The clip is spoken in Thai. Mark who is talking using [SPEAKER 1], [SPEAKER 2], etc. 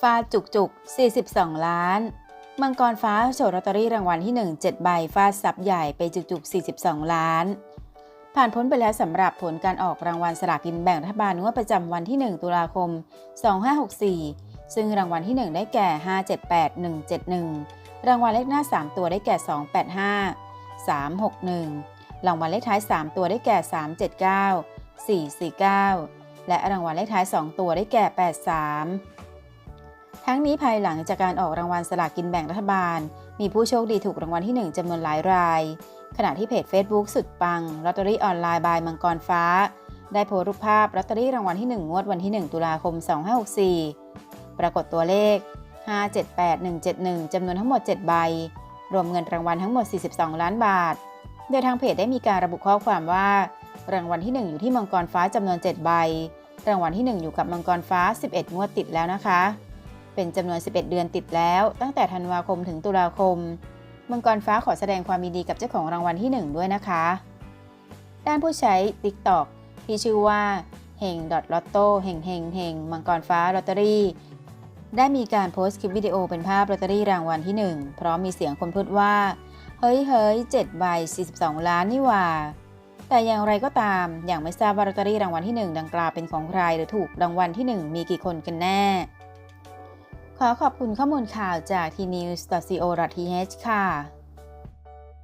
[SPEAKER 1] ฟาจุกจุก 42 ล้าน มังกรฟ้าโชว์ลอตเตอรี่รางวัลที่ 1 7 ใบฟาดซับใหญ่ไปจุกจุก 42 ล้าน ผ่านพ้นไปแล้วสำหรับผลการออกรางวัลสลากกินแบ่งรัฐบาลงวดประจำวันที่ 1 ตุลาคม 2564 ซึ่งรางวัลที่ 1 ได้แก่ 578171 รางวัลเลขหน้า 3 ตัวได้แก่ 285 361 รางวัลเลขท้าย 3 ตัวได้แก่ 379 449 และรางวัลเลขท้าย 2 ตัวได้แก่ 83 ทั้งนี้ภายหลังจากการออกรางวัลสลากกินแบ่งรัฐบาล มีผู้โชคดีถูกรางวัลที่ 1จำนวนหลายราย ขณะที่เพจ Facebook สุดปังลอตเตอรี่ออนไลน์บายมังกรฟ้า ได้โพสต์รูปภาพลอตเตอรี่รางวัลที่ 1 งวดวันที่ 1 ตุลาคม 2564 ปรากฏตัวเลข 578171 จำนวนทั้งหมด 7 ใบ รวมเงินรางวัลทั้งหมด 42 ล้านบาท โดยทางเพจได้มีการระบุข้อความว่า รางวัลที่ 1 อยู่ที่มังกรฟ้าจำนวน 7 ใบ รางวัลที่ 1 อยู่กับมังกรฟ้า 11 งวดติดแล้วนะคะ เป็นจำนวน 11 เดือนติดแล้ว ตั้งแต่ธันวาคมถึงตุลาคม มังกรฟ้าขอแสดงความยินดีกับเจ้าของรางวัลที่ 1 ด้วยนะคะ ด้านผู้ใช้ TikTok ที่ชื่อว่าเฮงดอทลอตโต้เฮงเฮงเฮงมังกรฟ้าลอตเตอรี่ได้มีการโพสต์คลิปวิดีโอเป็นภาพลอตเตอรี่รางวัลที่ 1 พร้อมมีเสียงคนพูดว่า เฮ้ยเฮ้ย7ใบ42 ล้านนี่ว่า แต่อย่างไรก็ตามอย่างไม่ทราบว่าลอตเตอรี่รางวัลที่ 1 ดังกล่าวเป็นของใครหรือถูกรางวัลที่ 1 มีกี่คนกันแน่ ขอขอบคุณข้อมูลข่าวจาก tnews.co.th ค่ะ